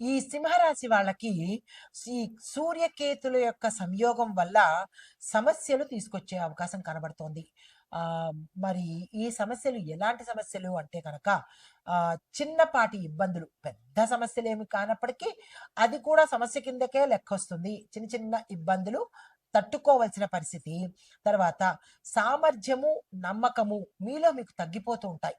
ఈ సింహరాశి వాళ్ళకి ఈ సూర్యకేతుల యొక్క సంయోగం వల్ల సమస్యలు తీసుకొచ్చే అవకాశం కనబడుతోంది. ఆ మరి ఈ సమస్యలు ఎలాంటి సమస్యలు అంటే కనుక ఆ చిన్నపాటి ఇబ్బందులు పెద్ద సమస్యలు ఏమి కానప్పటికీ అది కూడా సమస్య కిందకే లెక్కొస్తుంది. చిన్న చిన్న ఇబ్బందులు తట్టుకోవలసిన పరిస్థితి. తర్వాత సామర్థ్యము నమ్మకము మీలో మీకు తగ్గిపోతూ ఉంటాయి.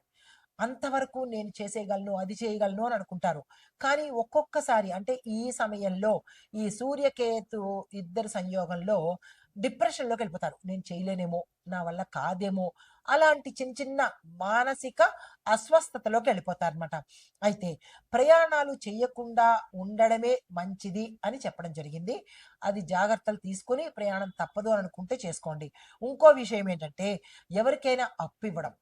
అంతవరకు నేను చేసేయగలను అది చేయగలను అని అనుకుంటారు. కానీ ఒక్కొక్కసారి అంటే ఈ సమయంలో ఈ సూర్యకేతు ఇద్దరు సంయోగంలో డిప్రెషన్లోకి వెళ్ళిపోతారు. నేను చేయలేనేమో నా వల్ల కాదేమో అలాంటి చిన్న చిన్న మానసిక అస్వస్థతలోకి వెళ్ళిపోతారు అనమాట అయితే ప్రయాణాలు చేయకుండా ఉండడమే మంచిది అని చెప్పడం జరిగింది. అది జాగ్రత్తలు తీసుకొని ప్రయాణం తప్పదు అని అనుకుంటే చేసుకోండి. ఇంకో విషయం ఏంటంటే ఎవరికైనా అప్పు ఇవ్వడం.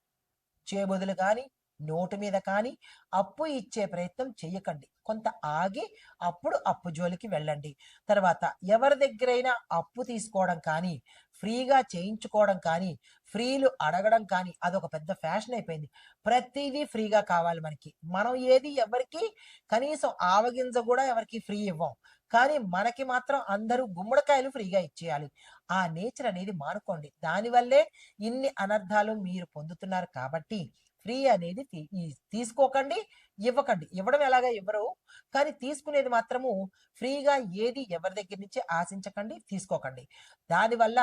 చేయబదులు కానీ నోటు మీద కానీ అప్పు ఇచ్చే ప్రయత్నం చేయకండి కొంత ఆగి అప్పుడు అప్పు జోలికి వెళ్ళండి. తర్వాత ఎవరి దగ్గరైనా అప్పు తీసుకోవడం కానీ ఫ్రీగా చేయించుకోవడం కానీ ఫ్రీలు అడగడం కానీ అదొక పెద్ద ఫ్యాషన్ అయిపోయింది. ప్రతిదీ ఫ్రీగా కావాలి మనకి. మనం ఏది ఎవరికి కనీసం ఆవగింజ కూడా ఎవరికి ఫ్రీ ఇవ్వం. కానీ మనకి మాత్రం అందరూ గుమ్మడికాయలు ఫ్రీగా ఇచ్చేయాలి. ఆ నేచర్ అనేది మానుకోండి. దానివల్లే ఇన్ని అనర్థాలు మీరు పొందుతున్నారు కాబట్టి ఫ్రీ అనేది తీ- తీసుకోకండి ఇవ్వకండి. ఇవ్వడం ఎలాగా ఇవ్వరు? కానీ తీసుకునేది మాత్రము ఫ్రీగా ఏది ఎవరి దగ్గర నుంచి ఆశించకండి తీసుకోకండి. దానివల్ల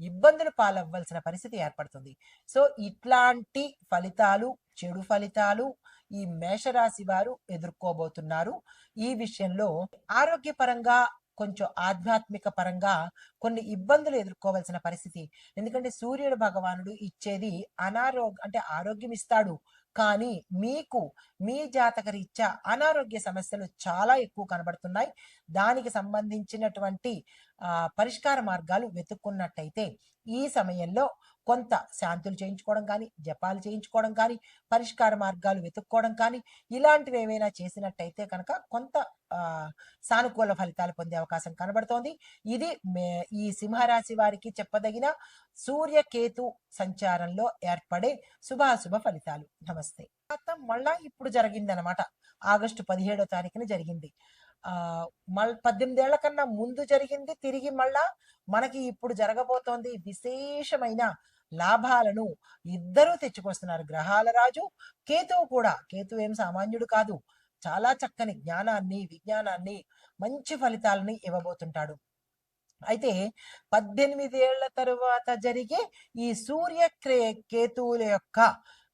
ఇబ్బందులు పాలవ్వాల్సిన పరిస్థితి ఏర్పడుతుంది. సో ఇట్లాంటి ఫలితాలు చెడు ఫలితాలు ఈ మేషరాశి వారు ఎదుర్కోబోతున్నారు. ఈ విషయంలో ఆరోగ్యపరంగా కొంచెం ఆధ్యాత్మిక పరంగా కొన్ని ఇబ్బందులు ఎదుర్కోవాల్సిన పరిస్థితి. ఎందుకంటే సూర్యుడు భగవానుడు ఇచ్చేది అనారోగ్య అంటే ఆరోగ్యం ఇస్తాడు. కానీ మీకు మీ జాతక రీత్యా అనారోగ్య సమస్యలు చాలా ఎక్కువ కనబడుతున్నాయి. దానికి సంబంధించినటువంటి పరిష్కార మార్గాలు వెతుక్కున్నట్టయితే ఈ సమయంలో కొంత శాంతులు చేయించుకోవడం కానీ జపాలు చేయించుకోవడం కానీ పరిష్కార మార్గాలు వెతుక్కోవడం కానీ ఇలాంటివి ఏవైనా చేసినట్టయితే కనుక కొంత సానుకూల ఫలితాలు పొందే అవకాశం కనబడుతోంది. ఇది ఈ సింహరాశి వారికి చెప్పదగిన సూర్యకేతు సంచారంలో ఏర్పడే శుభాశుభ ఫలితాలు. నమస్తే. మళ్ళా ఇప్పుడు జరిగిందనమాట ఆగస్టు పదిహేడో తారీఖున జరిగింది. మళ్ళీ పద్దెనిమిదేళ్ళ కన్నా ముందు జరిగింది తిరిగి మళ్ళా మనకి ఇప్పుడు జరగబోతోంది విశేషమైన లాభాలను ఇద్దరూ తెచ్చుకొస్తున్నారు. గ్రహాల రాజు కేతువు కూడా. కేతు ఏం సామాన్యుడు కాదు. చాలా చక్కని జ్ఞానాన్ని విజ్ఞానాన్ని మంచి ఫలితాలని ఇవ్వబోతుంటాడు. అయితే పద్దెనిమిది ఏళ్ళ తరువాత జరిగే ఈ సూర్య క్రే కేతువుల యొక్క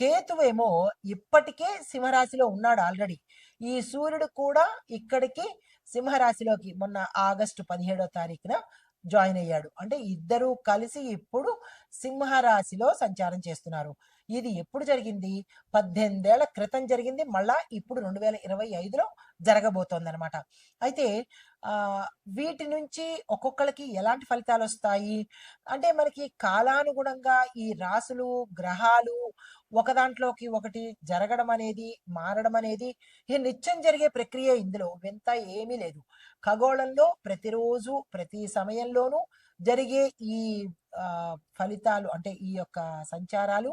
కేతువేమో ఇప్పటికే సింహరాశిలో ఉన్నాడు ఆల్రెడీ. ఈ సూర్యుడు కూడా ఇక్కడికి సింహరాశిలోకి మొన్న ఆగస్టు పదిహేడో తారీఖున జాయిన్ అయ్యాడు. అంటే ఇద్దరూ కలిసి ఇప్పుడు సింహరాశిలో సంచారం చేస్తున్నారు. ఇది ఎప్పుడు జరిగింది? పద్దెనిమిదేళ్ళ క్రితం జరిగింది. మళ్ళా ఇప్పుడు రెండు వేల ఇరవై ఐదులో జరగబోతోంది అనమాట అయితే వీటి నుంచి ఒక్కొక్కరికి ఎలాంటి ఫలితాలు వస్తాయి? అంటే మనకి కాలానుగుణంగా ఈ రాసులు గ్రహాలు ఒక దాంట్లోకి ఒకటి జరగడం అనేది మారడం అనేది ఈ నిత్యం జరిగే ప్రక్రియ ఇందులో. వింత ఏమీ లేదు. ఖగోళంలో ప్రతిరోజు ప్రతి సమయంలోనూ జరిగే ఈ ఫలితాలు అంటే ఈ యొక్క సంచారాలు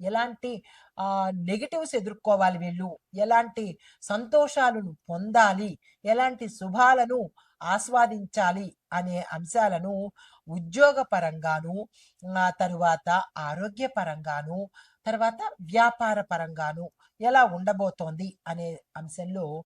ఎలాంటి ఆ నెగిటివ్స్ ఎదుర్కోవాలి వీళ్ళు? ఎలాంటి సంతోషాలను పొందాలి? ఎలాంటి శుభాలను ఆస్వాదించాలి అనే అంశాలను ఉద్యోగపరంగాను తరువాత ఆరోగ్యపరంగాను తర్వాత వ్యాపార పరంగాను ఎలా ఉండబోతోంది అనే అంశంలో